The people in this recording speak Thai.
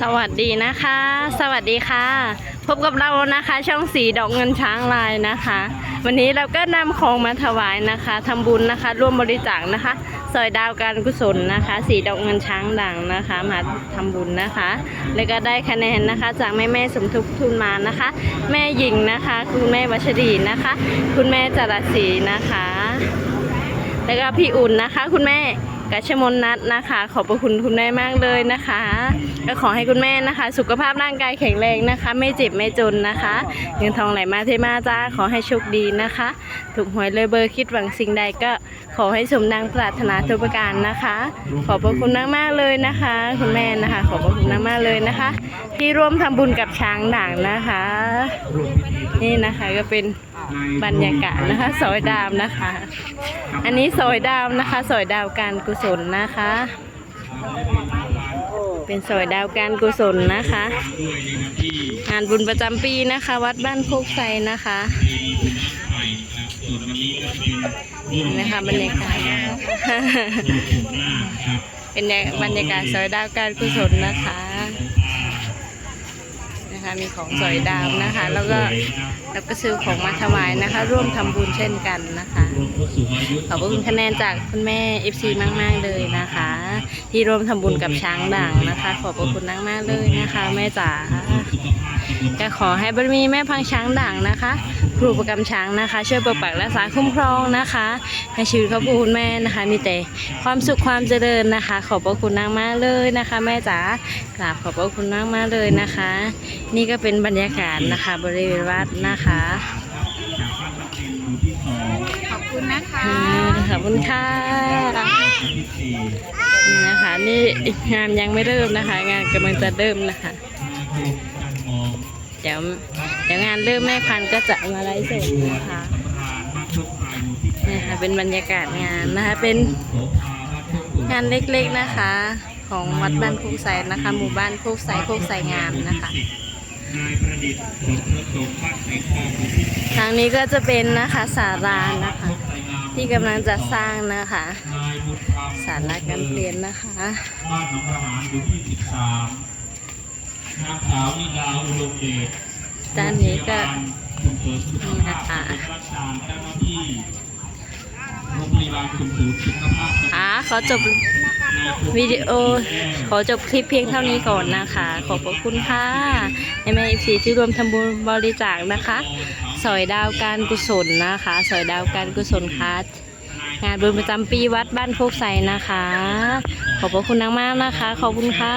สวัสดีนะคะ สวัสดีค่ะ พบกับเรานะคะ ช่องสีดอกเงินช้างลายนะคะ วันนี้เราก็นำของมาถวายนะคะทำบุญนะคะ ร่วมบริจาคนะคะซอยดาวการกุศลนะคะ สีดอกเงินช้างดังนะคะ มาทำบุญนะคะ แล้วก็ได้คะแนนนะคะ จากแม่แม่ๆสมทบทุนมานะคะ แม่หญิงนะคะ คุณแม่วัชรีนะคะ คุณแม่จารศรีนะคะ แล้วก็พี่อุ่นนะคะ คุณแม่ กัชมนนัทนะคะ ขอบพระคุณคุณแม่มากเลยนะคะ ก็ขอให้คุณแม่นะคะ สุขภาพร่างกายแข็งแรงนะคะ ไม่เจ็บไม่จนนะคะเงินทองไหลมาเทมาจ้าขอให้โชคดีนะคะ ถูกหวยเลยเบอร์คิดหวังสิ่งใดก็ขอให้สมดังปรารถนาทุกประการนะคะ ขอบพระคุณมากมากเลยนะคะ คุณแม่นะคะ ขอบพระคุณมากมากเลยนะคะ ที่ร่วมทำบุญกับช้างด่างนะคะ นี่นะคะก็เป็น บรรยากาศนะคะซอยดาวนะคะ อันนี้ซอยดาวนะคะซอยดาวการกุศลนะคะ เป็นซอยดาวการกุศลนะคะ งานบุญประจำปีนะคะ วัดบ้านโคกไซนะคะนี่นะคะบรรยากาศเป็นบรรยากาศซอยดาวการกุศลนะคะ นะคะ มีของสอยดาวนะคะ แล้วก็แล้วก็ซื้อของมาถวายนะคะ ร่วมทำบุญเช่นกันนะคะ ขอบคุณคะแนนจากคุณแม่ FC มากๆเลยนะคะ ที่ร่วมทำบุญกับช้างด่างนะคะ ขอบพระคุณมากๆเลยนะคะ แม่จ๋า ก็ขอให้บารมีแม่พังช้างด่างนะคะครูประกำช้างนะคะ ช่วยปกปักรักษาคุ้มครองนะคะ ให้ชีวิตครอบครัวคุณแม่นะคะ มีแต่ความสุขความเจริญนะคะ ขอบพระคุณมากๆเลยนะคะ แม่จ๋ากราบขอบพระคุณมากๆเลยนะคะ นี่ก็เป็นบรรยากาศนะคะ บริเวณวัดนะคะขอบคุณนะคะอืมขอบคุณค่ะนี่นะคะ นี่งานยังไม่เริ่มนะคะ งานกำลังจะเริ่มนะคะเดี๋ยวเดี๋ยวงานเริ่มแม่พันธุ์ก็จะมาไลฟ์สดนะคะนี่ค่ะเป็นบรรยากาศงานนะคะเป็นงานเล็กๆนะคะ ของวัดบ้านโคกไซนะคะ หมู่บ้านโคกไซโคกไซงามนะคะทางนี้ก็จะเป็นนะคะศาลานะคะ ที่กำลังจะสร้างนะคะศาลาการเรียนนะคะบ้านหนองทหารอยู่ที่13 สาวนิดาอุดมเดชด้านนี้ก็ส่งเสริมสุขนี่ภานะพคะเป็นรักษาเจ้าหน้าที่โรงพยาบาลส่งเสริมสุขภาพค่ะขอจบวิดีโอ ขอจบคลิปเพียงเท่านี้ก่อนนะคะ ขอบพระคุณค่ะในแม่อีซีที่รวมทำบุญบริจาคนะคะ สอยดาวการกุศลนะคะ สอยดาวการกุศลค่ะงานบุญประจำปีวัดบ้านโคกไซนะคะ ขอบพระคุณมากๆนะคะ ขอบคุณค่ะ